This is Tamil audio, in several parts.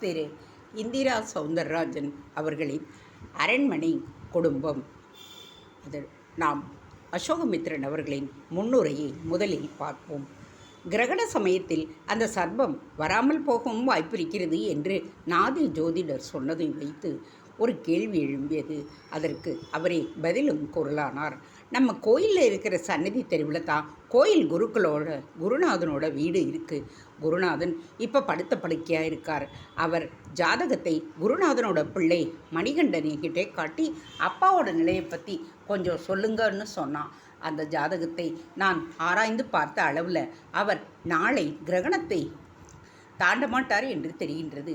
திரு இந்திரா சவுந்தரராஜன் அவர்களின் அரண்மனை குடும்பம். அது நாம் அசோகமித்ரன் அவர்களின் முன்னுரையை முதலில் பார்ப்போம். கிரகண சமயத்தில் அந்த சர்ப்பம் வராமல் போகவும் வாய்ப்பிருக்கிறது என்று நாதி ஜோதிடர் சொன்னதை வைத்து ஒரு கேள்வி எழும்பியது. அதற்கு அவரே பதிலும் குரலானார். நம்ம கோயிலில் இருக்கிற சன்னதி தெருவில் தான் கோயில் குருக்களோட குருநாதனோட வீடு இருக்குது குருநாதன் இப்போ படுத்த படுக்கையாக இருக்கார். அவர் ஜாதகத்தை குருநாதனோட பிள்ளை மணிகண்டனிக்கிட்டே காட்டி அப்பாவோட நிலையை பற்றி கொஞ்சம் சொல்லுங்கன்னு சொன்னான். அந்த ஜாதகத்தை நான் ஆராய்ந்து பார்த்த அளவில் அவர் நாளை கிரகணத்தை தாண்ட மாட்டார் என்று தெரிகின்றது.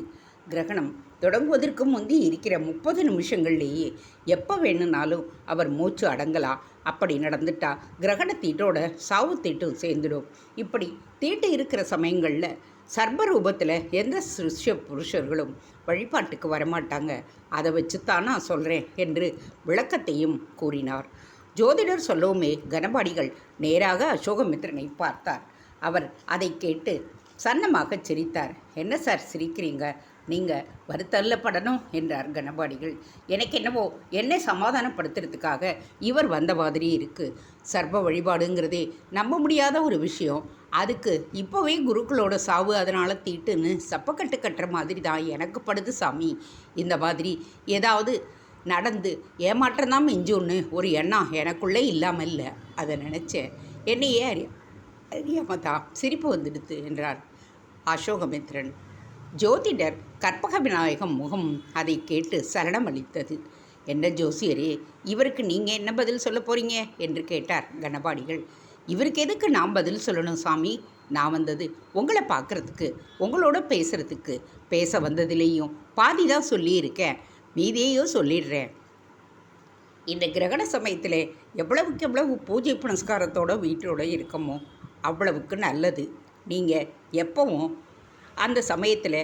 கிரகணம் தொடங்குவதற்கு முந்தி இருக்கிற முப்பது நிமிஷங்கள்லேயே எப்போ வேணும்னாலும் அவர் மூச்சு அடங்கலாம் அப்படி நடந்துட்டா கிரகண தீட்டோட சாவு தீட்டும் சேர்ந்துடும். இப்படி தீட்டு இருக்கிற சமயங்களில் சர்பரூபத்தில் எந்த சிருஷ்ய புருஷர்களும் வழிபாட்டுக்கு வரமாட்டாங்க. அதை வச்சுத்தான் நான் சொல்கிறேன் என்று விளக்கத்தையும் கூறினார். ஜோதிடர் சொல்லவுமே கனபாடிகள் நேராக அசோகமித்ரனை பார்த்தார். அவர் அதை கேட்டு சன்னமாக சிரித்தார். என்ன சார் சிரிக்கிறீங்க? நீங்கள் வருத்தல்லப்படணும் என்றார் கணபாடிகள் எனக்கு என்னவோ என்னை சமாதானப்படுத்துறதுக்காக இவர் வந்த மாதிரி இருக்குது சர்ப வழிபாடுங்கிறதே நம்ப முடியாத ஒரு விஷயம். அதுக்கு இப்போவே குருக்களோட சாவு அதனால் தீட்டுன்னு சப்பக்கட்டு கட்டுற மாதிரி தான் எனக்கு படுது சாமி. இந்த மாதிரி ஏதாவது நடந்து ஏமாற்றம் தான் மிஞ்சுன்னு ஒரு எண்ணம் எனக்குள்ளே இல்லாமல் இல்லை. அதை நினச்சேன். என்னையே அறியா அறியாமல் சிரிப்பு வந்துடுது என்றார் அசோகமித்ரன். ஜோதிடர் கற்பக விநாயகம் முகம் அதை கேட்டு சரணமளித்தது என்ன ஜோசியரே இவருக்கு நீங்கள் என்ன பதில் சொல்ல போகிறீங்க என்று கேட்டார் கணபாடிகள் இவருக்கு எதுக்கு நான் பதில் சொல்லணும் சாமி? நான் வந்தது உங்களை பார்க்குறதுக்கு உங்களோட பேசுகிறதுக்கு பேச வந்ததுலேயும் பாதி தான் சொல்லியிருக்கேன். மீதியையும் சொல்லிடுறேன். இந்த கிரகண சமயத்தில் எவ்வளவுக்கு எவ்வளவு பூஜை புனஸ்காரத்தோட வீட்டோட இருக்கமோ அவ்வளவுக்கு நல்லது. நீங்கள் எப்பவும் அந்த சமயத்தில்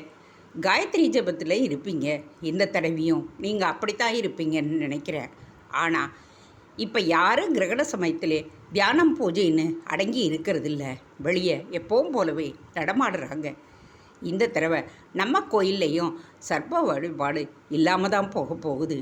காயத்ரி ஜபத்தில் இருப்பீங்க. இந்த தடவையும். நீங்கள் அப்படித்தான் இருப்பீங்கன்னு நினைக்கிறேன். ஆனால் இப்போ யாரும் கிரகண சமயத்தில் தியானம் பூஜைன்னு அடங்கி இருக்கிறதில்ல. வெளியே எப்பவும் போலவே நடமாடுறாங்க. இந்த தடவை நம்ம கோயில்லையும் சர்ப்ப வழிபாடு இல்லாமல் தான் போக போகுது.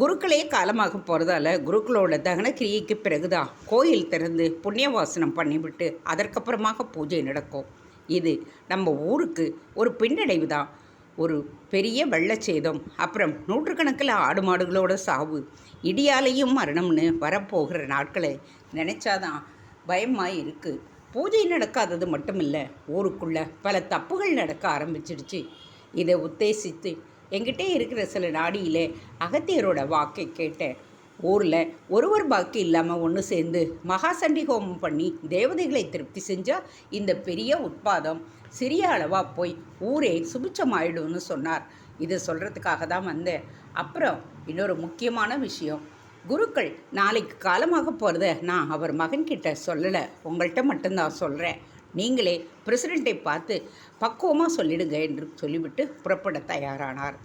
குருக்களே காலமாக போகிறதால குருக்களோட தகன கிரியைக்கு பிறகுதான் கோயில் திறந்து புண்ணியவாசனம் பண்ணிவிட்டு அதற்கப்புறமாக பூஜை நடக்கும். இது நம்ம ஊருக்கு ஒரு பின்னடைவு தான். ஒரு பெரிய வெள்ளச்சேதம் அப்புறம் நூற்றுக்கணக்கில் ஆடு மாடுகளோட சாவு இடியாலையும் மரணம்னு வரப்போகிற நாட்களை நினச்சாதான் பயமாக இருக்குது பூஜை நடக்காதது மட்டும் இல்லை ஊருக்குள்ளே பல தப்புகள் நடக்க ஆரம்பிச்சிடுச்சு. இதை உத்தேசித்து எங்கிட்டே இருக்கிற சில நாடியிலே அகத்தியரோட வாக்கை கேட்டேன். ஊரில் ஒருவர் பாக்கி இல்லாமல் ஒன்று சேர்ந்து மகா சண்டி ஹோமம் பண்ணி தேவதைகளை திருப்தி செஞ்சால் இந்த பெரிய உட்பாதம் சிறிய அளவாக போய் ஊரே சுபிச்சமாயிடும்னு சொன்னார். இதை சொல்கிறதுக்காக தான் வந்தேன். அப்புறம் இன்னொரு முக்கியமான விஷயம். குருக்கள் நாளைக்கு காலமாக போகிறத நான் அவர் மகன்கிட்ட சொல்லலை. உங்கள்கிட்ட மட்டும்தான் சொல்கிறேன் நீங்களே பிரசிடெண்ட்டை பார்த்து பக்குவமாக சொல்லிடுங்க என்று சொல்லிவிட்டு புறப்பட தயாரானார்.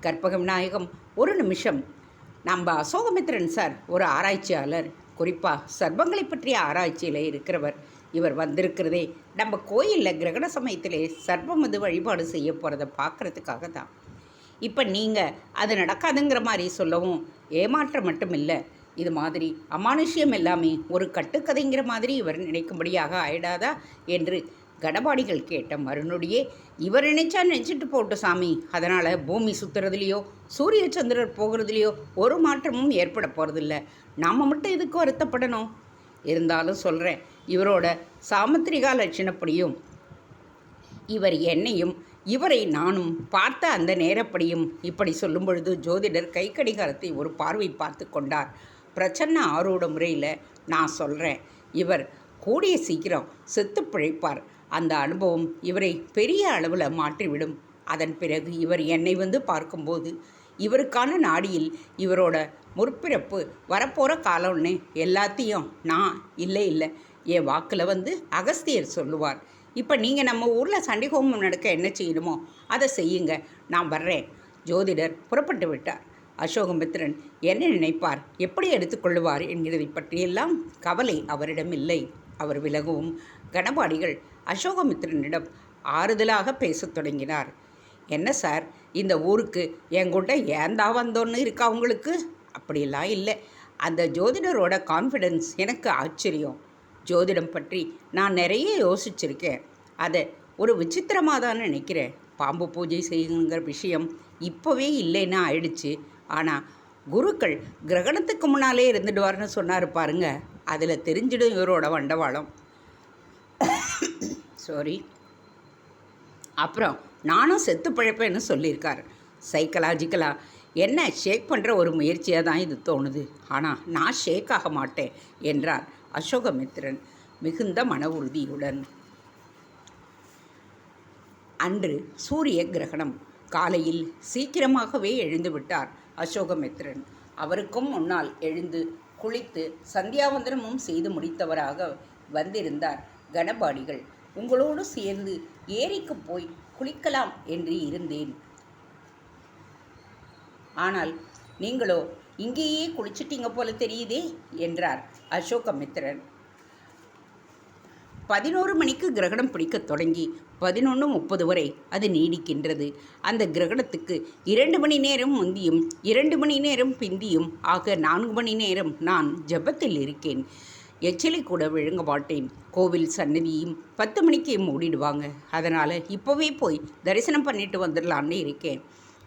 கற்பக விநாயகம் ஒரு நிமிஷம். நம்ம அசோகமித்ரன் சார் ஒரு ஆராய்ச்சியாளர். குறிப்பாக சர்ப்பங்களை பற்றிய ஆராய்ச்சியில் இருக்கிறவர். இவர் வந்திருக்கிறதே நம்ம கோயிலில் கிரகண சமயத்திலே சர்ப்பமது வழிபாடு செய்ய போகிறத பார்க்குறதுக்காக தான் இப்போ நீங்கள் அது நடக்காதுங்கிற மாதிரி சொல்லவும் ஏமாற்றம் மட்டும் இல்லை. இது மாதிரி அமானுஷ்யம் எல்லாமே ஒரு கட்டுக்கதைங்கிற மாதிரி இவர் நினைக்கும்படியாக ஆயிடாதா? என்று கடபாடிகள் கேட்ட மறுநொடியே இவர் நினைச்சா நினச்சிட்டு போட்டு சாமி. அதனால் பூமி சுற்றுறதுலையோ சூரிய சந்திரர் போகிறதுலையோ ஒரு மாற்றமும் ஏற்பட போகிறதில்ல நாம் மட்டும் இதுக்கு வருத்தப்படணும்? இருந்தாலும் சொல்கிறேன் இவரோட சாமத்திரிகா லட்சணப்படியும் இவர் என்னையும் இவரை நானும் பார்த்த அந்த நேரப்படியும் இப்படி சொல்லும் பொழுது ஜோதிடர் கை கடிகாரத்தை ஒரு பார்வை பார்த்து கொண்டார். பிரச்சன்ன ஆரோட முறையில் நான் சொல்கிறேன் இவர் கூடிய சீக்கிரம் செத்து பிழைப்பார். அந்த அனுபவம் இவரை பெரிய அளவில் மாற்றிவிடும். அதன் பிறகு இவர் என்னை வந்து பார்க்கும்போது இவருக்கான நாடியில் இவரோட முற்பிறப்பு வரப்போகிற காலம்னு எல்லாத்தையும் நான் இல்லை இல்லை என் வாக்கில் வந்து அகஸ்தியர் சொல்லுவார். இப்போ நீங்கள் நம்ம ஊரில் சண்டிகோமம் நடக்க என்ன செய்யணுமோ அதை செய்யுங்க. நான் வர்றேன். ஜோதிடர் புறப்பட்டு விட்டார். அசோகமித்ரன் என்ன நினைப்பார் எப்படி எடுத்துக்கொள்வார் என்கிறதை பற்றியெல்லாம் கவலை அவரிடம் இல்லை அவர் விலகவும் கணபாடிகள் அசோகமித்ரனிடம் ஆறுதலாக பேசத் தொடங்கினார். என்ன சார் இந்த ஊருக்கு என்கிட்ட ஏந்தா வந்தோன்னு இருக்கா உங்களுக்கு? அப்படிலாம் இல்லை. அந்த ஜோதிடரோட கான்ஃபிடென்ஸ் எனக்கு ஆச்சரியம். ஜோதிடம் பற்றி நான் நிறைய யோசிச்சிருக்கேன். அதை ஒரு விசித்திரமாக தான் நினைக்கிறேன். பாம்பு பூஜை செய்யுங்கிற விஷயம் இப்போவே இல்லைன்னு ஆயிடுச்சு. ஆனால் குருக்கள் கிரகணத்துக்கு முன்னாலே இருந்துடுவார்னு சொன்னார் பாருங்க. அதில் தெரிஞ்சிடும் இவரோட வண்டவாளம். சாரி அப்புறம் நானும் செத்து பிழைப்பேன்னு சொல்லியிருக்கார். சைக்கலாஜிக்கலாக என்ன ஷேக் பண்ணுற ஒரு முயற்சியாக தான் இது தோணுது. ஆனால் நான் ஷேக் ஆக மாட்டேன் என்றார் அசோகமித்ரன் மிகுந்த மன உறுதியுடன். அன்று சூரிய கிரகணம் காலையில் சீக்கிரமாகவே எழுந்து விட்டார் அசோகமித்திரன். அவருக்கும் முன்னால் எழுந்து குளித்து சந்தியாவந்தனமும் செய்து முடித்தவராக வந்திருந்தார் கணபாடிகள் உங்களோடு சேர்ந்து ஏரிக்கு போய் குளிக்கலாம் என்று இருந்தேன். ஆனால் நீங்களோ இங்கேயே குளிச்சிட்டீங்க போல தெரியுதே என்றார் அசோகமித்திரன். பதினோரு மணிக்கு கிரகணம் பிடிக்கத் தொடங்கி பதினொன்று முப்பது வரை அது நீடிக்கின்றது. அந்த கிரகணத்துக்கு இரண்டு மணி நேரம் முந்தியும் இரண்டு மணி நேரம் பிந்தியும் ஆக நான்கு மணி நேரம் நான் ஜெபத்தில் இருக்கேன். எச்சிலை கூட விழுங்க மாட்டேன். கோவில் சன்னதியும் பத்து மணிக்கே மூடிடுவாங்க. அதனால் இப்போவே போய் தரிசனம் பண்ணிட்டு வந்துடலான்னு இருக்கேன்.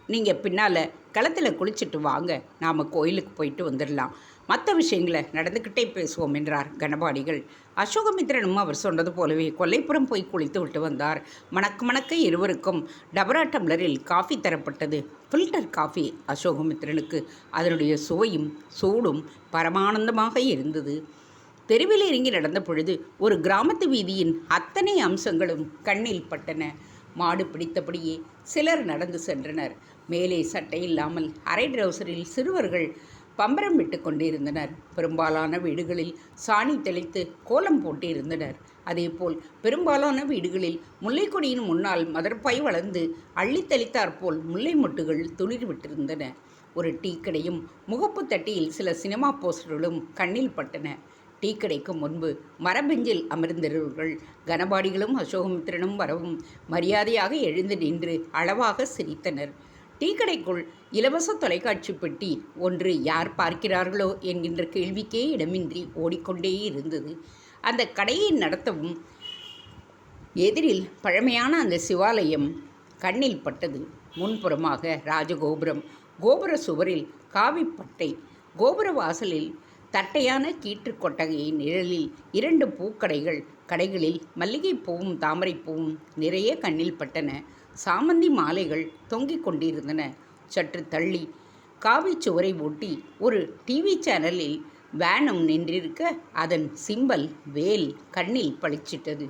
நீங்கள் பின்னால் களத்தில் குளிச்சுட்டு வாங்க. நாம் கோயிலுக்கு போயிட்டு வந்துடலாம் மற்ற விஷயங்களை நடந்துக்கிட்டே பேசுவோம் என்றார் கணபாடிகள் அசோகமித்திரனும் அவர் சொன்னது போலவே கொல்லைப்புறம் போய் குளித்து விட்டு வந்தார். மணக்க மணக்க இருவருக்கும் டபரா டம்ளரில் காஃபி தரப்பட்டது. ஃபில்டர் காஃபி அசோகமித்திரனுக்கு. அதனுடைய சுவையும் சூடும் பரமானந்தமாக இருந்தது. தெருவில் இறங்கி நடந்த பொழுது ஒரு கிராமத்து வீதியின் அத்தனை அம்சங்களும் கண்ணில் பட்டன. மாடு பிடித்தபடியே சிலர் நடந்து சென்றனர். மேலே சட்டை இல்லாமல் அரை ட்ரௌசரில் சிறுவர்கள் பம்பரம் விட்டு கொண்டிருந்தனர். பெரும்பாலான வீடுகளில் சாணி தெளித்து கோலம் போட்டிருந்தனர். அதேபோல் பெரும்பாலான வீடுகளில் முல்லைக்கொடியின் முன்னால் மதர்பாய் வளர்ந்து அள்ளி தெளித்தாற்போல் முல்லை மொட்டுகள் துளிர் விட்டிருந்தன. ஒரு டீ கடையும் முகப்பு தட்டியில் சில சினிமா போஸ்டர்களும் கண்ணில் பட்டன. டீ கடைக்கு முன்பு மரபெஞ்சில் அமர்ந்திருவர்கள். கனபாடிகளும் அசோகமித்திரனும் வரவும் மரியாதையாக எழுந்து நின்று அளவாக சிரித்தனர். டீ கடைக்குள் இலவச தொலைக்காட்சி பெட்டி ஒன்று யார் பார்க்கிறார்களோ என்கின்ற கேள்விக்கே இடமின்றி ஓடிக்கொண்டே இருந்தது. அந்த கடையை நடத்தவும் எதிரில் பழமையான அந்த சிவாலயம் கண்ணில் பட்டது. முன்புறமாக ராஜகோபுரம் கோபுர சுவரில் காவிப்பட்டை கோபுர வாசலில் தட்டையான கீற்று கொட்டகையின் நிழலில் இரண்டு பூக்கடைகள் கடைகளில் மல்லிகைப்பூவும் தாமரைப்பூவும் நிறைய கண்ணில் பட்டன. சாமந்தி மாலைகள் தொங்கிக் கொண்டிருந்தன. சற்று தள்ளி காவி சுவரை ஒட்டி ஒரு டிவி சேனலில் வேனம் நின்றிருக்க அதன் சிம்பல் வேல் கண்ணில் பளிச்சிட்டது.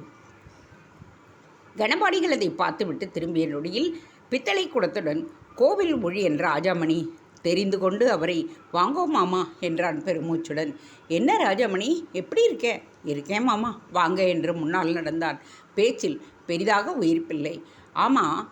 கணபாடிகள் அதை பார்த்துவிட்டு திரும்பிய நொடியில் பித்தளை குடத்துடன் கோவில் மொழி என்ற ராஜாமணி தெரிந்து கொண்டு அவரை வாங்கோ மாமா என்றான் பெருமூச்சுடன். என்ன ராஜாமணி எப்படி இருக்க? இருக்கேன் மாமா வாங்க என்று முன்னால் நடந்தான். பேச்சில் பெரிதாக உயிர்ப்பில்லை. ஆமாம்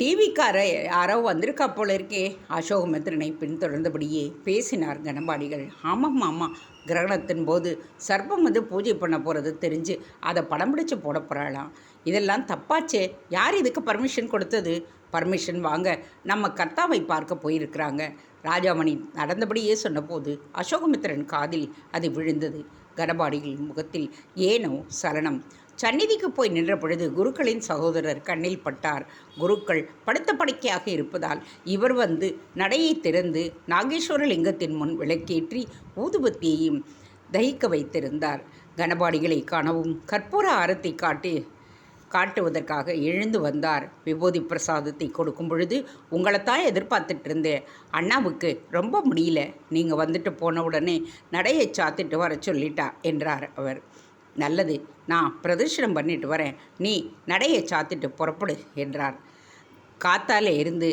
டிவிக்கார யாரோ வந்திருக்கா போல இருக்கே. அசோகமித்திரனை பின்தொடர்ந்தபடியே பேசினார் கணபாடிகள் ஆமாம் ஆமாம் கிரகணத்தின் போது சர்ப்பம் வந்து பூஜை பண்ண போகிறது தெரிஞ்சு அதை படம் பிடிச்சு போட போகிறாளாம் இதெல்லாம் தப்பாச்சே யார் இதுக்கு பர்மிஷன் கொடுத்தது? பர்மிஷன் வாங்க. நம்ம கர்த்தாவை பார்க்க போயிருக்கிறாங்க. ராஜாமணி நடந்தபடியே சொன்னபோது அசோகமித்திரன் காதில் அது விழுந்தது. கனபாடியின் முகத்தில் ஏனோ சலனம். சந்நிதிக்கு போய் நின்ற பொழுது குருக்களின் சகோதரர் கண்ணில் பட்டார். குருக்கள் படுத்த படுக்கையாக இருப்பதால் இவர் வந்து நடையை திறந்து நாகேஸ்வர லிங்கத்தின் முன் விளக்கேற்றி ஊதுபத்தியையும் தகிக்க வைத்திருந்தார். கனபாடிகளை காணவும் கற்பூர ஆரத்தை காட்டி காட்டுவதற்காக எழுந்து வந்தார். விபூதி பிரசாதத்தை கொடுக்கும் பொழுது உங்களைத்தான் எதிர்பார்த்துட்டு இருந்தேன். அண்ணாவுக்கு ரொம்ப முடியல. நீங்கள் வந்துட்டு போன உடனே நடையை சாத்திட்டு வர சொல்லிட்டா என்றார் அவர். நல்லது நான் பிரதர்ஷனம் பண்ணிட்டு வரேன். நீ நடையை சாத்திட்டு புறப்படு என்றார். காத்தாலே இருந்து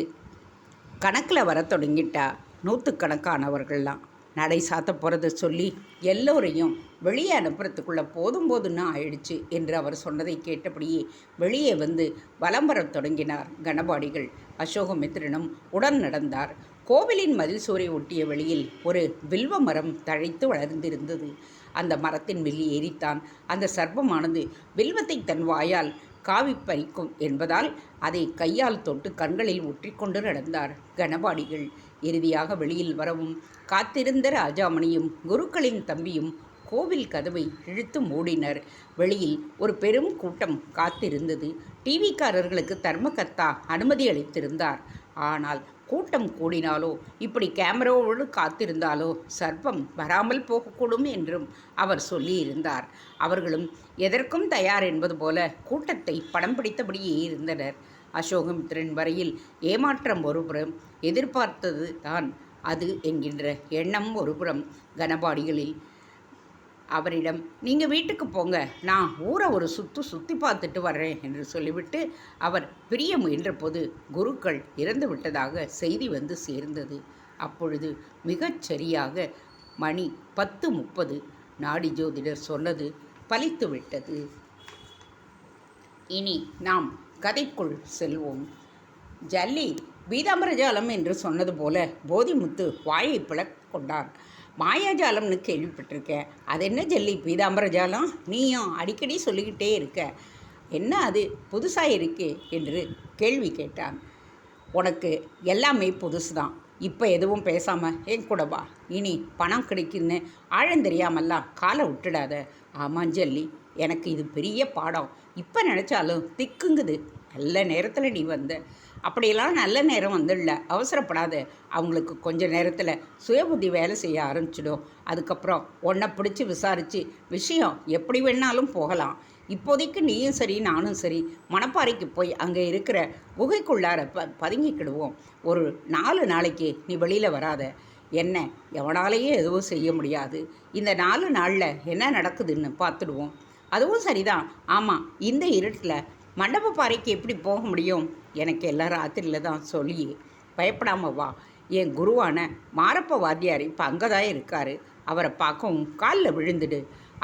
கணக்கில் வர தொடங்கிட்டா நூற்றுக்கணக்கானவர்கள்லாம் நடை சாத்த போகிறத சொல்லி எல்லோரையும் வெளியே அனுப்புறதுக்குள்ளே போதும் போதும்னு ஆயிடுச்சு என்று அவர் சொன்னதை கேட்டபடியே வெளியே வந்து வலம் வரத் தொடங்கினார் கணபாடிகள் அசோகமித்திரனும் உடன் நடந்தார். கோவிலின் மதில் சூறை ஒட்டிய வெளியில் ஒரு வில்வ மரம் தழைத்து வளர்ந்திருந்தது. அந்த மரத்தின் வெளி ஏறித்தான். அந்த சர்ப்பமானது வில்வத்தை தன் வாயால் காவி பறிக்கும் என்பதால் அதை கையால் தொட்டு கண்களில் ஒற்றிக்கொண்டு நடந்தார் கணபாடிகள் இறுதியாக வெளியில் வரவும் காத்திருந்த ராஜாமணியும் குருக்களின் தம்பியும் கோவில் கதவை இழுத்து மூடினர். வெளியில் ஒரு பெரும் கூட்டம் காத்திருந்தது. டிவிக்காரர்களுக்கு தர்மகர்த்தா அனுமதி அளித்திருந்தார். ஆனால் கூட்டம் கூடினாலோ இப்படி கேமராவோடு காத்திருந்தாலோ சர்ப்பம் வராமல் போகக்கூடும் என்றும் அவர் சொல்லியிருந்தார். அவர்களும் எதற்கும் தயார் என்பது போல கூட்டத்தை படம் பிடித்தபடியே இருந்தனர். அசோகமித்திரன் வரையில் ஏமாற்றம் ஒருபுறம் எதிர்பார்த்தது தான். அது என்கின்ற எண்ணம் ஒருபுறம் கனபாடிகளில். அவரிடம் நீங்கள் வீட்டுக்கு போங்க. நான் ஊரை ஒரு சுற்று சுற்றி பார்த்துட்டு வர்றேன் என்று சொல்லிவிட்டு அவர் பிரிய முயன்றபோது குருக்கள் இறந்து விட்டதாக செய்தி வந்து சேர்ந்தது. அப்பொழுது மிகச் சரியாக மணி பத்து முப்பது நாடி ஜோதிடர் சொன்னது பலித்து விட்டது இனி நாம் கதைக்குள் செல்வோம். ஜல்லி பீதாம்பரஜாலம் என்று சொன்னது போல போதிமுத்து வாயை பிளக் கொண்டார் மாயாஜாலம்னு கேள்விப்பட்டிருக்கேன். அது என்ன ஜல்லி பீதாம்பரஜாலம்? நீயும் அடிக்கடி சொல்லிக்கிட்டே இருக்க. என்ன அது? புதுசாக இருக்கே என்று கேள்வி கேட்டான். உனக்கு எல்லாமே புதுசு தான் இப்போ எதுவும் பேசாமல் என் கூட வா. இனி பணம் கிடைக்குன்னு ஆழம் தெரியாமல்லாம் காலை விட்டுடாத. ஆமாம் ஜல்லி. எனக்கு இது பெரிய பாடம். இப்போ நினச்சாலும் திக்குங்குது. நல்ல நேரத்தில் நீ வந்த. அப்படியெல்லாம் நல்ல நேரம் வந்துடல. அவசரப்படாத. அவங்களுக்கு கொஞ்ச நேரத்தில் சுயபுத்தி வேலை செய்ய ஆரம்பிச்சிடும். அதுக்கப்புறம் உன்னை பிடிச்சி விசாரித்து விஷயம் எப்படி வேணாலும் போகலாம். இப்போதைக்கு நீயும் சரி நானும் சரி. மணப்பாறைக்கு போய் அங்கே இருக்கிற குகைக்குள்ளார ப பதுங்கிக்கிடுவோம். ஒரு நாலு நாளைக்கு நீ வெளியில் வராத. என்ன? எவனாலேயே எதுவும் செய்ய முடியாது. இந்த நாலு நாளில் என்ன நடக்குதுன்னு பார்த்துடுவோம். அதுவும் சரிதான். ஆமாம் இந்த இருட்டில் மண்டப பாறைக்கு எப்படி போக முடியும்? எனக்கு எல்லா ராத்திரியில் தான் சொல்லி பயப்படாமல் வா. என் குருவான மாரப்ப வாத்தியார் இப்போ அங்கே தான் இருக்கார். அவரை பார்க்கவும் காலில் விழுந்துடு.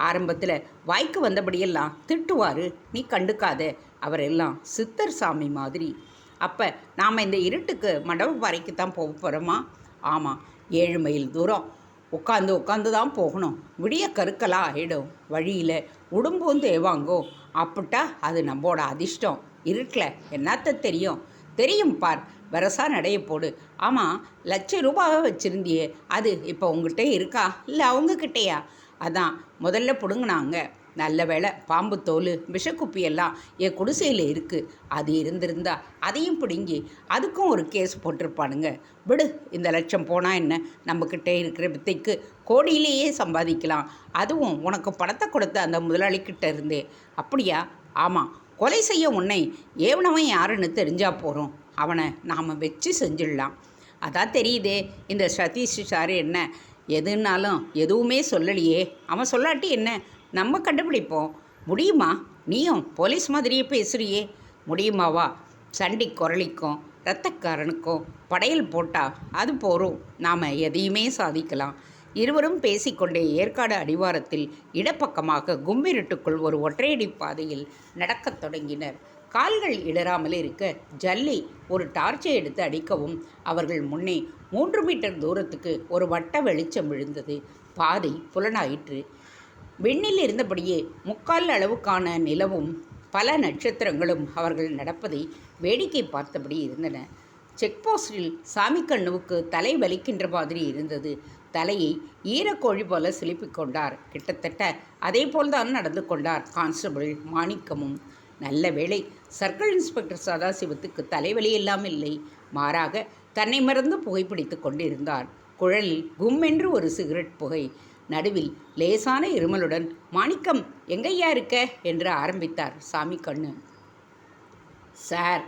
ஆரம்பத்தில் வாய்க்கு வந்தபடியெல்லாம் திட்டுவார். நீ கண்டுக்காத. அவரெல்லாம் சித்தர் சாமி மாதிரி. அப்போ நாம் இந்த இருட்டுக்கு மண்டப பாறைக்கு தான் போக போகிறோமா ஆமாம் ஏழு மைல் தூரம். உட்காந்து உட்காந்து தான் போகணும். விடிய கருக்கலாக ஆகிடும் வழியில் உடும்பும் தேவாங்கோ அப்படிட்டா அது நம்மளோட அதிர்ஷ்டம். இருட்டில் என்னத்த தெரியும்? தெரியும் பார் வரசா நடைய போடு. ஆமாம் லட்ச ரூபாவை வச்சுருந்தியே அது இப்போ உங்ககிட்ட இருக்கா? இல்லை அவங்கக்கிட்டேயா அதான் முதல்ல பிடுங்கினாங்க. நல்ல வேலை பாம்பு தோல் விஷக்குப்பியெல்லாம் என் குடிசையில் இருக்குது அது இருந்திருந்தா அதையும் பிடுங்கி அதுக்கும் ஒரு கேஸ் போட்டிருப்பானுங்க. விடு இந்த லட்சம் போனால் என்ன? நம்மக்கிட்ட இருக்கிற வித்தைக்கு கோடியிலேயே சம்பாதிக்கலாம். அதுவும் உனக்கு பணத்தை கொடுத்த அந்த முதலாளிக்கிட்ட இருந்தே. அப்படியா? ஆமாம் கொலை செய்ய உன்னை ஏவனவன் யாருன்னு தெரிஞ்சா போகிறோம் அவனை நாம் வச்சு செஞ்சிடலாம். அதான் தெரியுதே இந்த சதீஷ் சார் என்ன? எதுனாலும் எதுவுமே சொல்லலையே. அவன் சொல்லாட்டி என்ன? நம்ம கண்டுபிடிப்போம். முடியுமா? நீயும் போலீஸ் மாதிரியே பேசுறியே. முடியுமாவா சண்டி குரலிக்கும் இரத்தக்காரனுக்கும் படையல் போட்டால் அது போரும். நாம் எதையுமே சாதிக்கலாம். இருவரும் பேசிக்கொண்டே ஏற்காடு அடிவாரத்தில் இடப்பக்கமாக கும்பிருட்டுக்குள் ஒரு ஒற்றையடி பாதையில் நடக்கத் தொடங்கினர். கால்கள் இடராமல் இருக்க ஜல்லி ஒரு டார்ச்சை எடுத்து அடிக்கவும் அவர்கள் முன்னே மூன்று மீட்டர் தூரத்துக்கு ஒரு வட்ட வெளிச்சம் விழுந்தது. பாதை புலனாயிற்று. விண்ணில் இருந்தபடியே முக்கால் அளவுக்கான நிலவும் பல நட்சத்திரங்களும் அவர்கள் நடப்பதை வேடிக்கை பார்த்தபடி இருந்தன. செக் போஸ்டில் சாமிக்கண்ணுவுக்கு தலை வலிக்கின்ற மாதிரி இருந்தது. தலையை ஈரக்கோழி போல சிலிப்பிக் கொண்டார். கிட்டத்தட்ட அதே போல்தான் நடந்து கொண்டார் கான்ஸ்டபிள் மாணிக்கமும். நல்ல வேளை சர்க்கிள் இன்ஸ்பெக்டர் சதாசிவத்துக்கு தலைவலி எல்லாம் இல்லை. மாறாக தன்னை மறந்து புகைப்பிடித்து கொண்டிருந்தார். குழலில் கும்மென்று ஒரு சிகரெட் புகை. நடுவில் லேசான இருமலுடன் மாணிக்கம் எங்கையா இருக்க? என்று ஆரம்பித்தார் சாமி கண்ணு. சார்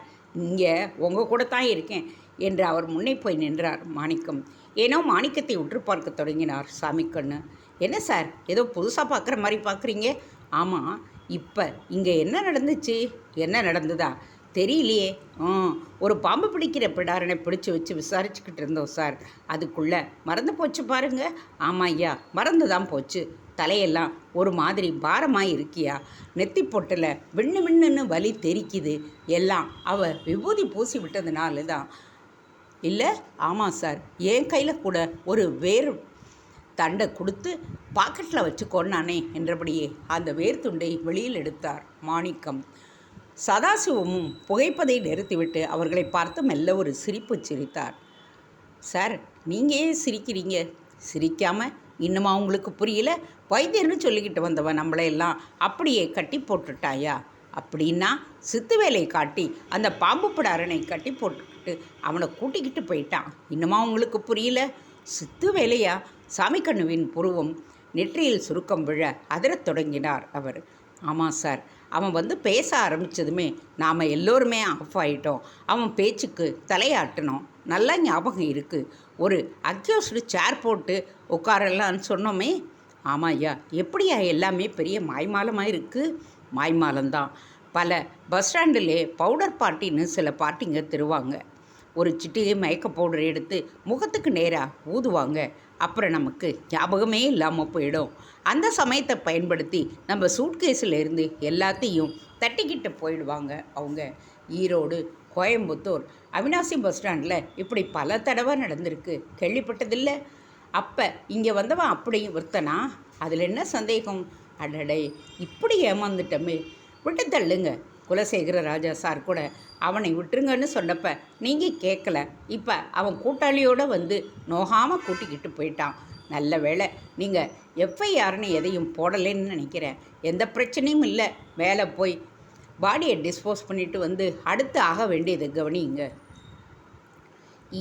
இங்கே உங்கள் கூட தான் இருக்கேன் என்று அவர் முன்னே போய் நின்றார் மாணிக்கம். ஏனோ மாணிக்கத்தை உற்று பார்க்க தொடங்கினார் சாமி கண்ணு. என்ன சார் ஏதோ புதுசாக பார்க்குற மாதிரி பார்க்குறீங்க ஆமாம் இப்போ இங்கே என்ன நடந்துச்சு? என்ன நடந்ததா? தெரியலையே. ஆ ஒரு பாம்பு பிடிக்கிற பிடாரனை பிடிச்சி வச்சு விசாரிச்சுக்கிட்டு இருந்தோம் சார். அதுக்குள்ளே மறந்து போச்சு பாருங்க. ஆமாம் ஐயா மறந்து தான் போச்சு. தலையெல்லாம் ஒரு மாதிரி பாரமாக இருக்கியா? நெத்தி பொட்டில் விண்ணு விண்ணுன்னு வலி தெரிக்குது. எல்லாம் அவள் விபூதி பூசி விட்டதுனால தான் இல்லை ஆமாம் சார் என் கையில் கூட ஒரு வேர் தண்டை கொடுத்து பாக்கெட்டில் வச்சுக்கோன்னானே என்றபடியே அந்த வேர் துண்டை வெளியில் எடுத்தார் மாணிக்கம். சதாசிவமும் புகைப்பதை நிறுத்திவிட்டு அவர்களை பார்த்து மெல்ல ஒரு சிரிப்பு சிரித்தார். சார் நீங்கள் ஏன் சிரிக்கிறீங்க? சிரிக்காமல் இன்னுமா உங்களுக்கு புரியல? வைத்தியர்னு சொல்லிக்கிட்டு வந்தவன் நம்மளையெல்லாம் அப்படியே கட்டி போட்டுட்டாயா? அப்படின்னா சித்து வேலையை காட்டி அந்த பாம்பு பிடாரனை கட்டி போட்டுக்கிட்டு அவனை கூட்டிக்கிட்டு போயிட்டான். இன்னுமா உங்களுக்கு புரியல? சித்து வேலையா? சாமிக்கண்ணுவின் புருவம் நெற்றியில் சுருக்கம் விழ அதிரத் தொடங்கினார் அவர். ஆமாம் சார் அவன் வந்து பேச ஆரம்பித்ததுமே நாம் எல்லோருமே ஆஃப் ஆகிட்டோம் அவன் பேச்சுக்கு தலையாட்டினோம் நல்லா ஞாபகம் இருக்குது ஒரு அக்யூஸ்டு சேர் போட்டு உட்காரலான்னு சொன்னோமே ஆமாம் ஐயா எப்படியா எல்லாமே பெரிய மாய்மாலமாக இருக்குது மாய்மாலம்தான். பல பஸ் ஸ்டாண்டிலே பவுடர் பார்ட்டின்னு சில பார்ட்டிங்க தருவாங்க. ஒரு சிட்டிகை மயக்க பவுடர் எடுத்து முகத்துக்கு நேராக ஊதுவாங்க. அப்புறம் நமக்கு ஞாபகமே இல்லாமல் போயிடும். அந்த சமயத்தை பயன்படுத்தி நம்ம சூட்கேஸில் இருந்து எல்லாத்தையும் தட்டிக்கிட்டு போயிடுவாங்க அவங்க. ஈரோடு கோயம்புத்தூர் அவினாசி பஸ் ஸ்டாண்டில் இப்படி பல தடவை நடந்திருக்கு. கேள்விப்பட்டதில்லை. அப்போ இங்கே வந்தவன் அப்படி ஒருத்தனா? அதில் என்ன சந்தேகம்? அடடே இப்படி ஏமாந்துட்டோமே. விட்டு தள்ளுங்க குலசேகர ராஜா சார் கூட அவனை விட்டுருங்கன்னு சொன்னப்ப நீங்கள் கேட்கல இப்போ அவன் கூட்டாளியோடு வந்து நோகாமல் கூட்டிக்கிட்டு போயிட்டான். நல்ல வேளை நீங்கள் எஃப்ஐஆர்னு எதையும் போடலைன்னு நினைக்கிறேன் எந்த பிரச்சனையும் இல்லை. மேலே போய் பாடியை டிஸ்போஸ் பண்ணிட்டு வந்து அடுத்து ஆக வேண்டியது கவனிங்க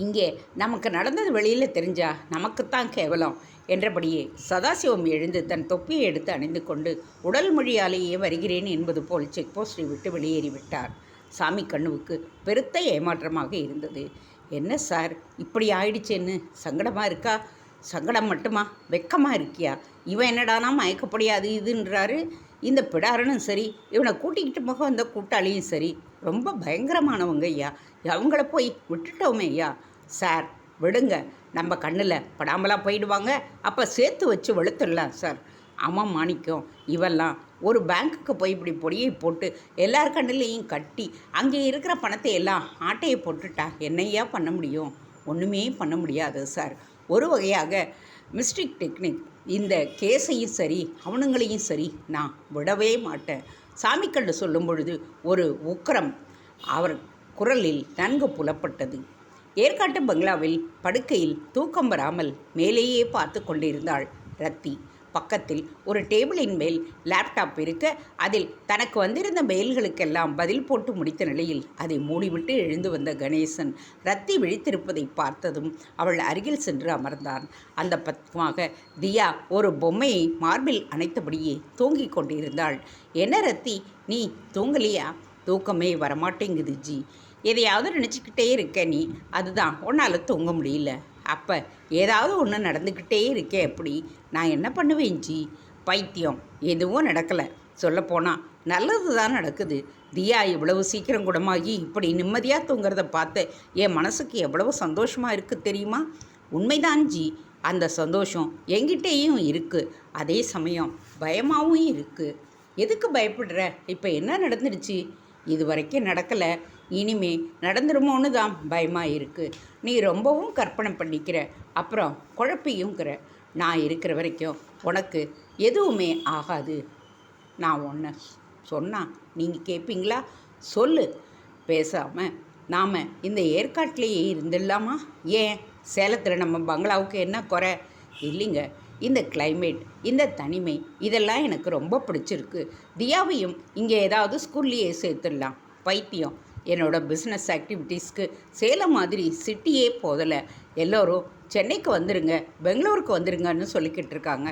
இங்கே நமக்கு நடந்தது வெளியில் தெரிஞ்சா நமக்குத்தான் கேவலம். என்றபடியே சதாசிவம் எழுந்து தன் தொப்பியை எடுத்து அணிந்து கொண்டு உடல் மொழியாலேயே வருகிறேன் என்பது போல் செக் போஸ்டை விட்டு வெளியேறிவிட்டார். சாமி கண்ணுவுக்கு பெருத்த ஏமாற்றமாக இருந்தது. என்ன சார் இப்படி ஆயிடுச்சேன்னு? சங்கடமாக இருக்கா? சங்கடம் மட்டுமா? வெக்கமாக இருக்கியா? இவன் என்னடானா மயக்கப்படியாது இதுன்றாரு? இந்த பிடாரனும் சரி இவனை கூட்டிக்கிட்டு போக வந்த கூட்டாளியும் சரி ரொம்ப பயங்கரமானவங்க ஐயா. அவங்கள போய் விட்டுட்டோமே ஐயா. சார் விடுங்க. நம்ம கண்ணில் படாமலாம் போயிடுவாங்க. அப்போ சேர்த்து வச்சு வெளுத்துடலாம் சார். ஆமாம் மாணிக்கம். இவெல்லாம் ஒரு பேங்க்குக்கு போய் இப்படி பொடியை போட்டு எல்லார் கண்ணிலையும் கட்டி அங்கே இருக்கிற பணத்தை எல்லாம் ஆட்டையை போட்டுட்டா என்னையா பண்ண முடியும்? ஒன்றுமே பண்ண முடியாது சார். ஒரு வகையாக மிஸ்டிக் டெக்னிக் இந்த கேஸையும் சரி அவனுங்களையும் சரி நான் விடவே மாட்டேன். சாமிக்கண்டு சொல்லும் பொழுது ஒரு உக்கரம் அவர் குரலில் நன்கு புலப்பட்டது. ஏற்காட்டு பங்களாவில் படுக்கையில் தூக்கம் வராமல் மேலேயே பார்த்து கொண்டிருந்தாள் ரத்தி. பக்கத்தில் ஒரு டேபிளின் மேல் லேப்டாப் இருக்க அதில் தனக்கு வந்திருந்த மெயில்களுக்கெல்லாம் பதில் போட்டு முடித்த நிலையில் அதை மூடிவிட்டு எழுந்து வந்த கணேசன் ரத்தி விழித்திருப்பதை பார்த்ததும் அவள் அருகில் சென்று அமர்ந்தான். அந்த பக்கமாக தியா ஒரு பொம்மையை மார்பில் அணைத்தபடியே தூங்கிக் கொண்டிருந்தாள். என்ன ரத்தி? நீ தூங்கலையா? தூக்கமே வரமாட்டேங்குது ஜி. எதையாவது நினச்சிக்கிட்டே இருக்க நீ. அதுதான். உன்னால் தூங்க முடியல. அப்போ ஏதாவது ஒன்று நடந்துக்கிட்டே இருக்கே எப்படி நான் என்ன பண்ணுவேன் ஜி? பைத்தியம். எதுவும் நடக்கலை. சொல்லப்போனால் நல்லது தான் நடக்குது. தியா இவ்வளவு சீக்கிரம் குணமாகி இப்படி நிம்மதியாக தூங்குறத பார்த்து என் மனசுக்கு எவ்வளவு சந்தோஷமாக இருக்குது தெரியுமா? உண்மைதான் ஜி. அந்த சந்தோஷம் எங்கிட்டேயும் இருக்குது அதே சமயம் பயமாகவும் இருக்குது எதுக்கு பயப்படுற? இப்போ என்ன நடந்துடுச்சு? இது வரைக்கும் நடக்கலை. இனிமே நடந்துருமோன்னு தான் பயமாக இருக்குது நீ ரொம்பவும் கற்பனை பண்ணிக்கிற. அப்புறம் குழப்பியுங்கிற. நான் இருக்கிற வரைக்கும் உனக்கு எதுவுமே ஆகாது. நான் ஒன்று சொன்னால் நீங்கள் கேட்பீங்களா சொல்லு. பேசாமல் நாம் இந்த ஏற்காட்டிலேயே இருந்துடலாமா? ஏன்? சேலத்தில் நம்ம பங்களாவுக்கு என்ன குறை? இல்லைங்க. இந்த கிளைமேட் இந்த தனிமை இதெல்லாம் எனக்கு ரொம்ப பிடிச்சிருக்கு. தியாவையும் இங்கே ஏதாவது ஸ்கூல்லையே சேர்த்துடலாம். பைத்தியம். என்னோடய பிஸ்னஸ் ஆக்டிவிட்டீஸ்க்கு சேலம் மாதிரி சிட்டியே போதலை எல்லோரும் சென்னைக்கு வந்துடுங்க பெங்களூருக்கு வந்துருங்கன்னு சொல்லிக்கிட்டு இருக்காங்க.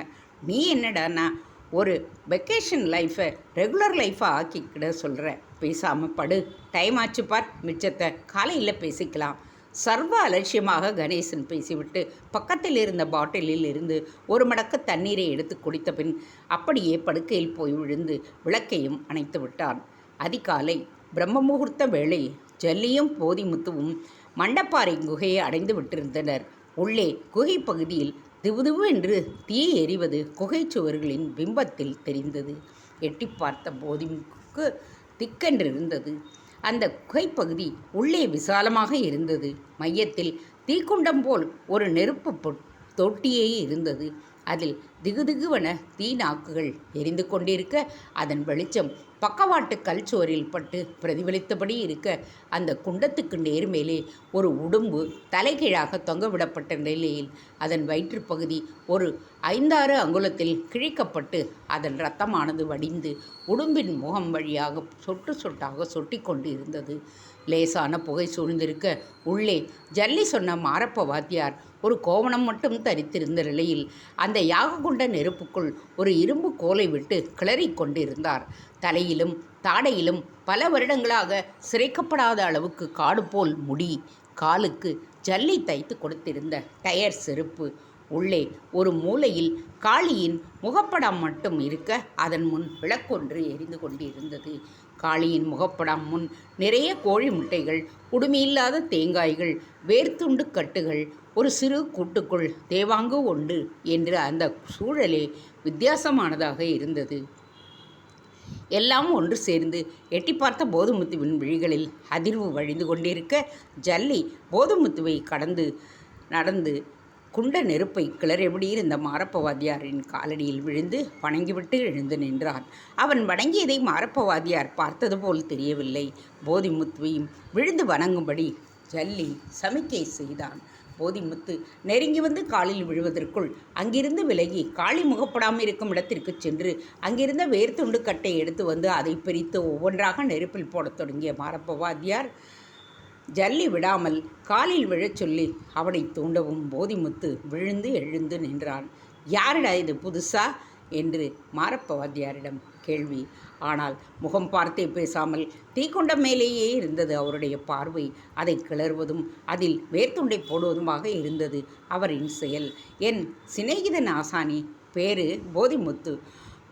நீ என்னடானா ஒரு வெக்கேஷன் லைஃப்பை ரெகுலர் லைஃப்பாக ஆக்கிக்கிட சொல்கிற பேசாமல் படு. டைம் ஆச்சு பார் மிச்சத்தை காலையில் பேசிக்கலாம். சர்வ அலட்சியமாக கணேசன் பேசிவிட்டு பக்கத்தில் இருந்த பாட்டிலில் இருந்து ஒரு மடக்கு தண்ணீரை எடுத்து குடித்த பின் அப்படியே படுக்கையில் போய் விழுந்து விளக்கையும் அணைத்து விட்டான். அதிகாலை பிரம்ம முகூர்த்த வேளை ஜல்லியும் போதிமுத்துவும் மண்டப்பாறை குகையை அடைந்து விட்டிருந்தனர். உள்ளே குகை பகுதியில் திவுதிவு என்று தீ எறிவது குகை சுவர்களின் பிம்பத்தில் தெரிந்தது. எட்டி பார்த்த போதிமுக்கு திக்கென்றிருந்தது. அந்த குகைப்பகுதி உள்ளே விசாலமாக இருந்தது. மையத்தில் தீக்குண்டம் போல் ஒரு நெருப்பு தொட்டியே இருந்தது. அதில் திகுதிகுவன தீ நாக்குகள் எரிந்து கொண்டிருக்க அதன் வெளிச்சம் பக்கவாட்டு கல் சோரில் பட்டு பிரதிபலித்தபடி இருக்க அந்த குண்டத்துக்கு நேர்மேலே ஒரு உடும்பு தலைகீழாக தொங்கவிடப்பட்ட நிலையில் அதன் வயிற்றுப்பகுதி ஒரு ஐந்தாறு அங்குலத்தில் கிழிக்கப்பட்டு அதன் இரத்தமானது வடிந்து உடும்பின் முகம் வழியாக சொட்டு சொட்டாக சொட்டி கொண்டு இருந்தது லேசான புகை சூழ்ந்திருக்க உள்ளே ஜல்லி சொன்ன மாரப்ப வாத்தியார் ஒரு கோவணம் மட்டும் தரித்திருந்த நிலையில் அந்த யாககுண்ட நெருப்புக்குள் ஒரு இரும்பு கோலை விட்டு கிளறிக் கொண்டிருந்தார். தலையிலும் தாடையிலும் பல வருடங்களாக சிறைக்கப்படாத அளவுக்கு காடு போல் முடி காலுக்கு ஜல்லி தைத்து கொடுத்திருந்த டயர் செருப்பு உள்ளே ஒரு மூலையில் காளியின் முகப்படம் மட்டும் இருக்க அதன் முன் விளக்கொன்று எரிந்து கொண்டிருந்தது. காளியின் முகப்படம் முன் நிறைய கோழி முட்டைகள் குடுமையில்லாத தேங்காய்கள் வேர்த்துண்டு கட்டுகள் ஒரு சிறு கூட்டுக்குள் தேவாங்கு உண்டு என்று அந்த சூழலே வித்தியாசமானதாக இருந்தது. எல்லாம் ஒன்று சேர்ந்து எட்டி பார்த்த போதுமுத்துவின் விழிகளில் அதிர்வு வழிந்து கொண்டிருக்க ஜல்லி போதுமுத்துவை கடந்து நடந்து குண்ட நெருப்பை கிளறிபடி இருந்த மாரப்பவாதியாரின் காலடியில் விழுந்து வணங்கிவிட்டு எழுந்து நின்றான். அவன் வணங்கியதை மாரப்பவாதியார் பார்த்தது போல் தெரியவில்லை. போதிமுத்துவையும் விழுந்து வணங்கும்படி ஜல்லி சமிக்கை செய்தான். போதிமுத்து நெருங்கி வந்து காலில் விழுவதற்குள் அங்கிருந்து விலகி காளி முகப்படாமல் இருக்கும் இடத்திற்கு சென்று அங்கிருந்த வேர்த்துண்டு கட்டை எடுத்து வந்து அதை பிரித்து ஒவ்வொன்றாக நெருப்பில் போடத் தொடங்கிய மாரப்பவாதியார் வாத்தியார் ஜல்லி விடாமல் காலில் விழச் சொல்லி அவனை தூண்டவும் போதிமுத்து விழுந்து எழுந்து நின்றான். யாரிடா இது புதுசா? என்று மாரப்ப வாத்தியாரிடம் கேள்வி. ஆனால் முகம் பார்த்தே பேசாமல் தீக்கொண்ட மேலேயே இருந்தது அவருடைய பார்வை. அதை கிளறுவதும் அதில் வேர்த்துண்டை போடுவதுமாக இருந்தது அவரின் செயல். என் சிநேகிதன் ஆசானி பேரு போதிமுத்து.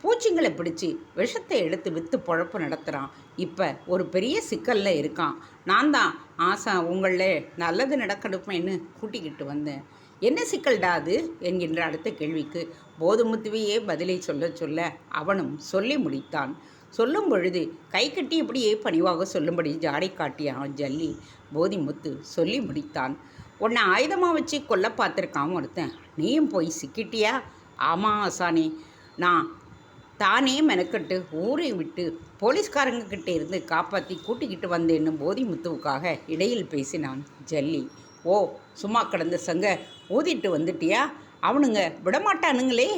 பூச்சிங்களை பிடிச்சி விஷத்தை எடுத்து விற்று பொழப்பு நடத்துகிறான் இப்போ ஒரு பெரிய சிக்கலில் இருக்கான். நான் தான் ஆசா உங்களில் நல்லது நடக்கணுமேன்னு கூட்டிக்கிட்டு வந்தேன். என்ன சிக்கல்டா அது? என்கின்ற அடுத்த கேள்விக்கு போதுமுத்துவையே பதிலை சொல்ல சொல்ல அவனும் சொல்லி முடித்தான். சொல்லும் பொழுது கை கட்டியபடியே பணிவாக சொல்லும்படி ஜாடை காட்டியான் ஜல்லி போதிமுத்து சொல்லி முடித்தான். உன்னை ஆயுதமாக வச்சு கொல்ல பார்த்துருக்கான் ஒருத்தன். நீயும் போய் சிக்கிட்டியா? ஆமாம் ஆசானே. நான் தானே மெனக்கட்டு ஊரை விட்டு போலீஸ்காரங்க கிட்டே இருந்து காப்பாற்றி கூட்டிக்கிட்டு வந்தேன்னு போதி முத்துவுக்காக இடையில் பேசினான் ஜல்லி. ஓ சும்மா கிடந்த சங்க ஊதிட்டு வந்துட்டியா? அவனுங்க விடமாட்டானுங்களே?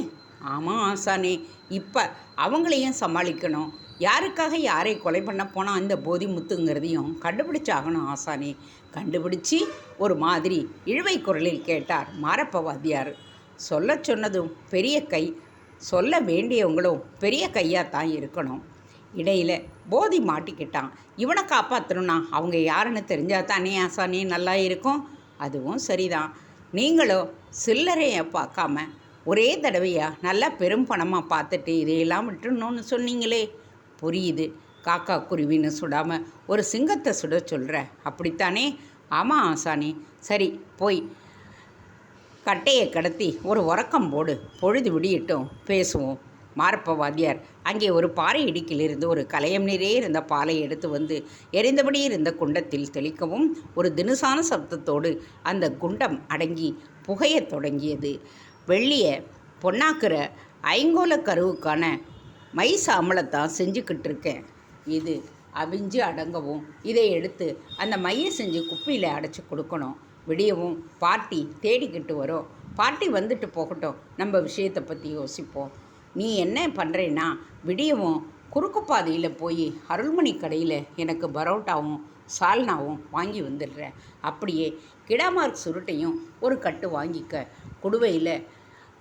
ஆமாம் ஆசானே இப்போ அவங்களையும் சமாளிக்கணும். யாருக்காக யாரை கொலை பண்ண போனால் அந்த போதி முத்துங்கிறதையும் கண்டுபிடிச்சாகணும் ஆசானே. கண்டுபிடிச்சி ஒரு மாதிரி இழுவை குரலில் கேட்டார் மாரப்ப வாத்தியார். சொல்ல சொன்னதும் பெரிய கை சொல்ல வேண்டியவங்களும் பெரிய கையாக தான் இருக்கணும். இடையில் போதி மாட்டிக்கிட்டான். இவனை காப்பாற்றணும்னா அவங்க யாருன்னு தெரிஞ்சால் தானே ஆசானே நல்லா இருக்கும். அதுவும் சரிதான். நீங்களும் சில்லறையை பார்க்காம ஒரே தடவையாக நல்லா பெரும் பணமாக பார்த்துட்டு இதையெல்லாம் விட்டுணுன்னு சொன்னீங்களே. புரியுது. காக்கா குருவின்னு சுடாமல் ஒரு சிங்கத்தை சுட சொல்கிற அப்படித்தானே? ஆமாம் ஆசானி. சரி போய் கட்டையை கடத்தி ஒரு உறக்கம் போடு பொழுது விடியட்டும் பேசுவோம். மாரப்ப வாத்தியார் அங்கே ஒரு பாறை இடுக்கிலிருந்து ஒரு கலையம் நீரே இருந்த பாலை எடுத்து வந்து எரிந்தபடி இருந்த குண்டத்தில் தெளிக்கவும் ஒரு தினுசான சப்தத்தோடு அந்த குண்டம் அடங்கி புகையத் தொடங்கியது. வெள்ளிய பொன்னாக்குற ஐங்கோல கருவுக்கான மை சாமலத்தான் செஞ்சுக்கிட்டு இருக்கேன் இது அவிஞ்சு அடங்கவும் இதை எடுத்து அந்த மையை செஞ்சு குப்பியில் அடைச்சி கொடுக்கணும். விடியவும் பார்ட்டி தேடிக்கிட்டு வரும். பார்ட்டி வந்துட்டு போகட்டும். நம்ம விஷயத்தை பற்றி யோசிப்போம். நீ என்ன பண்ணுறேன்னா விடியவும் குறுக்கு பாதையில் போய் அருள்மணி கடையில் எனக்கு பரோட்டாவும் சால்னாவும் வாங்கி வந்துடுறேன் அப்படியே கிடாமார்க் சுருட்டையும் ஒரு கட்டு வாங்கிக்க. குடுவையில்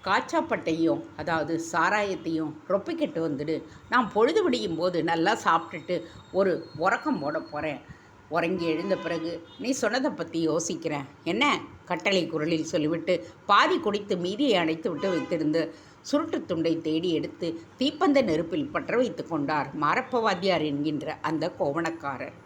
காச்சாப்பட்டையும் அதாவது சாராயத்தையும் ரொப்பிக்கிட்டு வந்துடு. நான் பொழுது விடியும் போது நல்லா சாப்பிட்டுட்டு ஒரு உறக்கம் போட போகிறேன் உறங்கி எழுந்த பிறகு நீ சொன்னதை பற்றி யோசிக்கிறேன் என்ன? கட்டளை குரலில் சொல்லிவிட்டு பாதி குடித்து மீதியை அணைத்து விட்டு வைத்திருந்து சுருட்டு துண்டை தேடி எடுத்து தீப்பந்த நெருப்பில் பற்ற வைத்து கொண்டார் மாரப்பவாதியார் என்கின்ற அந்த கோவணக்காரர்.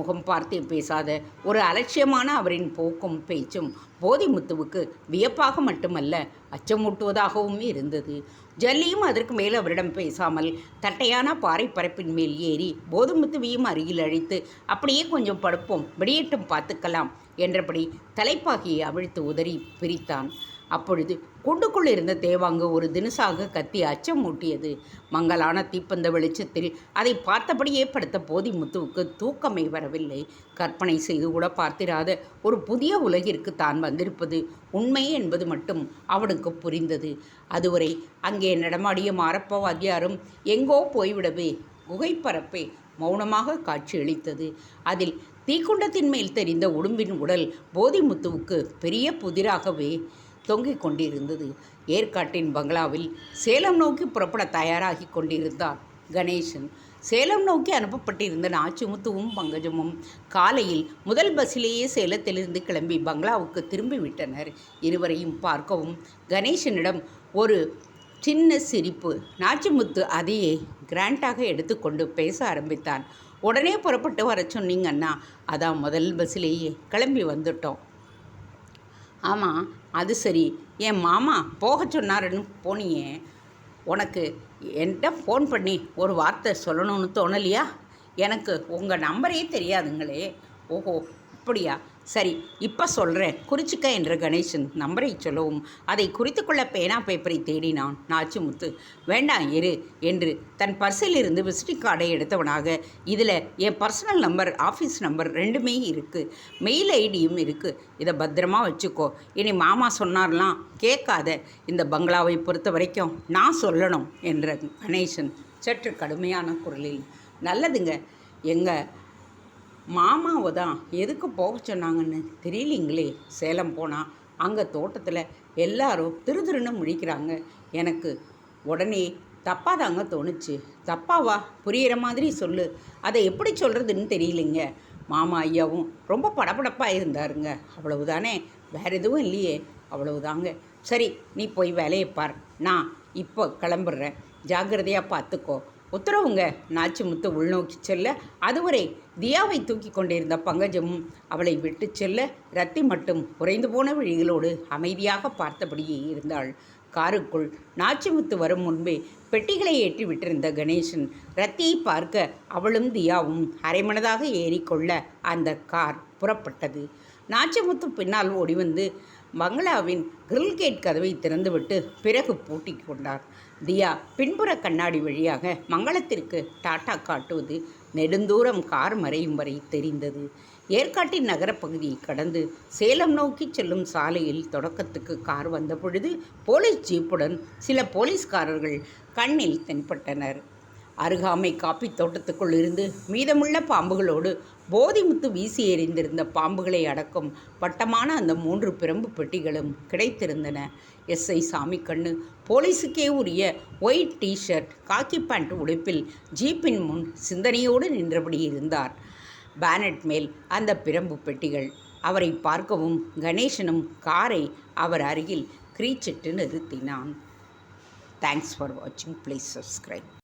முகம் பார்த்தே பேசாத ஒரு அலட்சியமான அவரின் போக்கும் பேச்சும் போதிமுத்துவுக்கு வியப்பாக மட்டுமல்ல அச்சமூட்டுவதாகவும் இருந்தது. ஜல்லியும் அதற்கு மேல் அவரிடம் பேசாமல் தட்டையான பாறை பரப்பின் மேல் ஏறி போதுமுத்துவையும் அருகில் அழைத்து அப்படியே கொஞ்சம் படுப்போம் விடியட்டும் பார்த்துக்கலாம் என்றபடி தலைப்பாகியை அவிழ்த்து உதறி பிரித்தான். அப்பொழுது கூண்டுக்குள் இருந்த தேவாங்கு ஒரு தினுசாக கத்தி அச்சம் மூட்டியது மங்கலான தீப்பந்த வெளிச்சத்தில் அதை பார்த்தபடியே படுத்த போதி முத்துவுக்கு தூக்கமே வரவில்லை. கற்பனை செய்து கூட பார்த்திராத ஒரு புதிய உலகிற்கு தான் வந்திருப்பது உண்மை என்பது மட்டும் அவனுக்கு புரிந்தது. அதுவரை அங்கே நடமாடிய மாரப்ப வாத்தியாரும் எங்கோ போய்விடவே குகைப்பரப்பே மௌனமாக காட்சியளித்தது அதில் தீக்குண்டத்தின் மேல் தெரிந்த உடும்பின் உடல் போதிமுத்துவுக்கு பெரிய புதிராகவே தொங்கிக் கொண்டிருந்தது. ஏற்காட்டின் பங்களாவில் சேலம் நோக்கி புறப்பட தயாராகி கொண்டிருந்தார் கணேசன். சேலம் நோக்கி அனுப்பப்பட்டிருந்த நாச்சிமுத்துவும் பங்கஜமும் காலையில் முதல் பஸ்ஸிலேயே சேலத்திலிருந்து கிளம்பி பங்களாவுக்கு திரும்பிவிட்டனர். இருவரையும் பார்க்கவும் கணேசனிடம் ஒரு சின்ன சிரிப்பு. நாச்சிமுத்து அதையே கிராண்டாக எடுத்துக்கொண்டு பேச ஆரம்பித்தான். உடனே புறப்பட்டு வர சொன்னீங்க அண்ணா அதான் முதல் பஸ்ஸிலேயே கிளம்பி வந்துட்டோம். ஆமாம் அது சரி. என் மாமா போக சொன்னாருன்னு போனியே. உனக்கு என்கிட்ட ஃபோன் பண்ணி ஒரு வார்த்தை சொல்லணும்னு தோணலையா? எனக்கு உங்கள் நம்பரே தெரியாதுங்களே. ஓஹோ அப்படியா? சரி இப்போ சொல்கிறேன் குறிச்சிக்க என்ற கணேசன் நம்பரை சொல்லவும் அதை குறித்து கொள்ள பேனா பேப்பரை தேடினான். நாச்சிமுத்து வேண்டாம் இரு என்று தன் பர்சில் இருந்து விசிட்டிங் கார்டை எடுத்தவனாக இதில் என் பர்சனல் நம்பர் ஆஃபீஸ் நம்பர் ரெண்டுமே இருக்குது மெயில் ஐடியும் இருக்குது இதை பத்திரமா வச்சுக்கோ. இனி மாமா சொன்னார்லாம் கேட்காத. இந்த பங்களாவை பொறுத்த வரைக்கும் நான் சொல்லணும் என்ற கணேசன் சற்று கடுமையான குரலில் நல்லதுங்க. எங்கள் மாமாவை தான் எதுக்கு போக சொன்னாங்கன்னு தெரியலிங்களே? சேலம் போனால் அங்கே தோட்டத்தில் எல்லாரும் திரு திருன்னு முழிக்கிறாங்க. எனக்கு உடனே தப்பாக தாங்க தோணுச்சு. தப்பாவா? புரியிற மாதிரி சொல்லு. அதை எப்படி சொல்கிறதுன்னு தெரியலைங்க. மாமா ஐயாவும் ரொம்ப படபடப்பாக இருந்தாருங்க. அவ்வளவுதானே? வேறு எதுவும் இல்லையே. அவ்வளவுதாங்க. சரி நீ போய் வேலையை பார். நான் இப்போ கிளம்புறேன். ஜாக்கிரதையாக பார்த்துக்கோ உத்தரவுங்க. நாச்சிமுத்து உள்நோக்கி செல்ல அதுவரை தியாவை தூக்கி கொண்டிருந்த பங்கஜமும் அவளை விட்டு செல்ல ரத்தி மட்டும் குறைந்து போன விழிகளோடு அமைதியாக பார்த்தபடியே இருந்தாள். காருக்குள் நாச்சிமுத்து வரும் முன்பே பெட்டிகளை ஏற்றி விட்டிருந்த கணேசன் ரத்தியை பார்க்க அவளும் தியாவும் அரைமனதாக ஏறிக்கொள்ள அந்த கார் புறப்பட்டது. நாச்சிமுத்து பின்னால் ஓடி வந்து பங்களாவின் கிரில் கேட் கதவை திறந்துவிட்டு பிறகு பூட்டி கொண்டார். தியா பின்புற கண்ணாடி வழியாக மங்களத்திற்கு டாட்டா காட்டுவது நெடுந்தூரம் கார் மறையும் வரை தெரிந்தது. ஏற்காட்டின் நகரப்பகுதியை கடந்து சேலம் நோக்கி செல்லும் சாலையில் தொடக்கத்துக்கு கார் வந்த பொழுது போலீஸ் ஜீப்புடன் சில போலீஸ்காரர்கள் கண்ணில் தென்பட்டனர். அருகாமை காப்பி தோட்டத்துக்குள் இருந்து மீதமுள்ள பாம்புகளோடு போதிமுத்து வீசி எறிந்திருந்த பாம்புகளை அடக்கும் வட்டமான அந்த மூன்று பிரம்பு பெட்டிகளும் கிடைத்திருந்தன. எஸ்ஐ சாமிக்கண்ணு போலீஸுக்கே உரிய ஒயிட் டிஷர்ட் காக்கி பேண்ட் உடுப்பில் ஜீப்பின் முன் சிந்தனையோடு நின்றபடி இருந்தார். பேனட் மேல் அந்த பிரம்பு பெட்டிகள். அவரை பார்க்கவும் கணேசனும் காரை அவர் அருகில் கிரீச்சிட்டு நிறுத்தினான். தேங்க்ஸ் ஃபார் வாட்சிங் ப்ளீஸ் சப்ஸ்கிரைப்